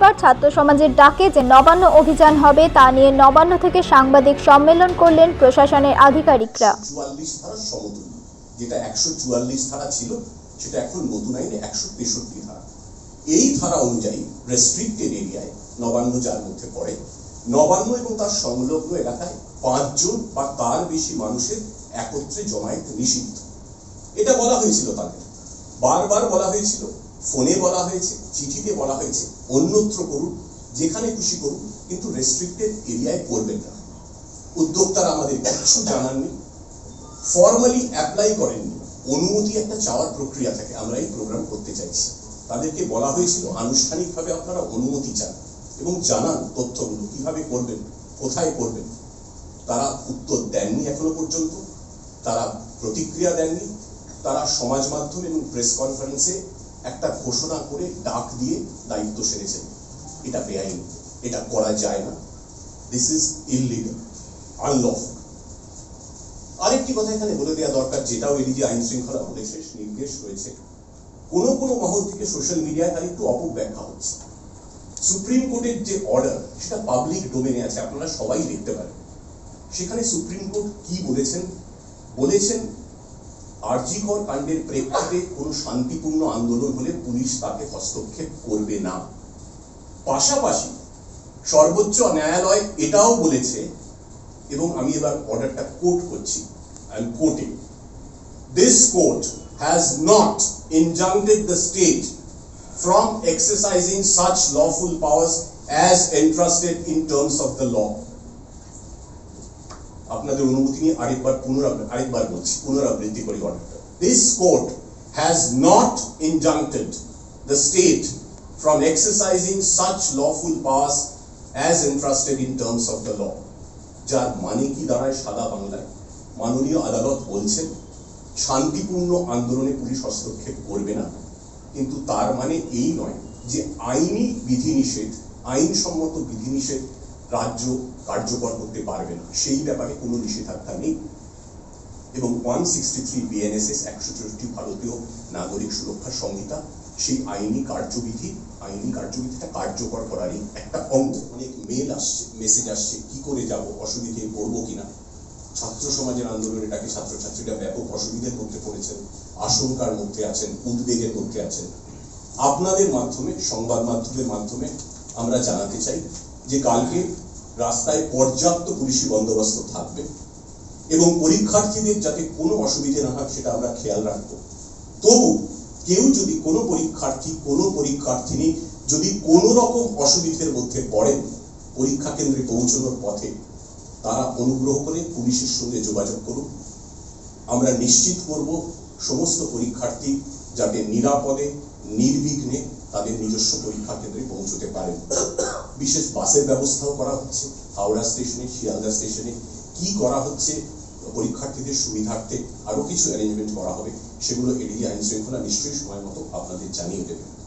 মঙ্গলবার ছাত্র সমাজের ডাকে যে নবান্ন অভিযান হবে তা নিয়ে নবান্ন থেকে সাংবাদিক সম্মেলন করলেন প্রশাসনের আধিকারিকরা। যেটা একশো চুয়াল্লিশ ধারা ছিল, সেটা এখন নতুন আইনে একশো তেষট্টি ধারা। এই ধারা অনুযায়ী রেস্ট্রিক্টেড এরিয়ায় নবান্ন যার মধ্যে পড়ে, নবান্ন এবং তার সংলগ্ন এলাকায় পাঁচজন বা তার বেশি মানুষের একত্রে জমায়েত নিষিদ্ধ। এটা বলা হয়েছিল তাদের। বারবার বলা হয়েছিল। ফোনে বলা হয়েছে, চিঠিতে বলা হয়েছে, অন্যত্র করুন, যেখানে খুশি করুন, কিন্তু রেস্ট্রিক্টেড এরিয়ায় করবেন না। উদ্যোক্তারা আমাদের কিছু জানাননি ফর্মালি অ্যাপ্লাই করেননি অনুমতি একটা চাওয়ার প্রক্রিয়া থাকে, আমরা এই প্রোগ্রাম করতে চাইছি। তাদেরকে বলা হয়েছিল, আনুষ্ঠানিকভাবে আপনারা অনুমতি চান এবং জানান তথ্যগুলো, কীভাবে করবেন, কোথায় করবেন। তারা উত্তর দেননি এখনও পর্যন্ত, তারা প্রতিক্রিয়া দেননি, তারা সমাজ মাধ্যম এবং প্রেস কনফারেন্সে একটা ঘোষণা করে ডাক দিয়ে দায়িত্ব সেরেছেন। এটা বেআইনি। এটা করা যায় না। দিস ইজ ইললিগাল আনলফুল আরেকটি কথা এখানে বলে দেওয়া দরকার, যেটাও এদিকে আইন শৃঙ্খলা পুলিশের নির্দেশ রয়েছে। কোনো কোনো মহল থেকে সোশ্যাল মিডিয়ায় তার একটু অপব্যাখ্যা হচ্ছে। সুপ্রিম কোর্টের যে অর্ডার সেটা পাবলিক ডোমেনে আছে, আপনারা সবাই দেখতে পারেন। সেখানে সুপ্রিম কোর্ট কি বলেছেন? বলেছেন আরজিকর কাণ্ডের প্রেক্ষিতে কোনো শান্তিপূর্ণ আন্দোলন হলে পুলিশ তাকে হস্তক্ষেপ করবে না। পাশাপাশি সর্বোচ্চ ন্যায়ালয় এটাও বলেছে, এবং আমি এবার অর্ডারটা কোট করছি I am this court has not injuncted the state from exercising such lawful powers as entrusted in terms of the law. আপনাদের অনুমতি নিয়ে আরেকবার পুনরাবৃত্তি আরেকবার বলছি পুনরাবৃত্তি করি অর্ডারটা this court has not injuncted the state from exercising such lawful powers as entrusted in terms of the law. যার মানে কি দাঁড়ায় সাদা বাংলায়? মাননীয় আদালত বলছেন, শান্তিপূর্ণ আন্দোলনে পুলিশ হস্তক্ষেপ করবে না। কিন্তু তার মানে এই নয় যে আইনি বিধিনিষেধ, আইনসম্মত বিধিনিষেধ রাজ্য কার্যকর করতে পারবে না। সেই ব্যাপারে কোনো নিষেধাজ্ঞা নেই। এবং ওয়ান সিক্সটি থ্রি বিএনএসএস একশো চৌষট্টি ভারতীয় নাগরিক সুরক্ষা সংহিতা, সেই আইনি কার্যবিধি, আইনি কার্যবিধিটা কার্যকর করারই একটা অঙ্গ। অনেক মেল আসছে মেসেজ আসছে, কি করে যাব, অসুবিধে পড়ব কিনা? ছাত্র সমাজের আন্দোলনে এটাকে ছাত্রছাত্রীরা ব্যাপক অসুবিধার মধ্যে পড়েছেন, আশঙ্কার মধ্যে আছেন, উদ্বেগের মধ্যে আছেন? আপনাদের মাধ্যমে সংবাদ মাধ্যমের মাধ্যমে আমরা জানাতে চাই যে কালকে রাস্তায় পর্যাপ্ত পুলিশি বন্দোবস্ত থাকবে এবং পরীক্ষার্থীদের যাতে কোনো অসুবিধে না হয় সেটা আমরা খেয়াল রাখব। তবু কেউ যদি কোনো পরীক্ষার্থী, কোনো পরীক্ষার্থিনী যদি কোনো রকম অসুবিধের মধ্যে পড়েন পরীক্ষা কেন্দ্রে পৌঁছানোর পথে, তারা অনুগ্রহ করে পুলিশের সঙ্গে যোগাযোগ করুন। আমরা নিশ্চিত করব সমস্ত পরীক্ষার্থী যাতে নিরাপদে, নির্বিঘ্নে তাদের নিজস্ব পরীক্ষা কেন্দ্রে পৌঁছতে পারেন। বিশেষ বাসের ব্যবস্থাও করা হচ্ছে। হাওড়া স্টেশনে, শিয়ালদা স্টেশনে কি করা হচ্ছে? পরীক্ষার্থীদের সুবিধার্থে আরও কিছু অ্যারেঞ্জমেন্ট করা হবে, সেগুলো এড়িয়ে আইন শৃঙ্খলা নিশ্চয়ই সময় মতো আপনাদের জানিয়ে দেবে।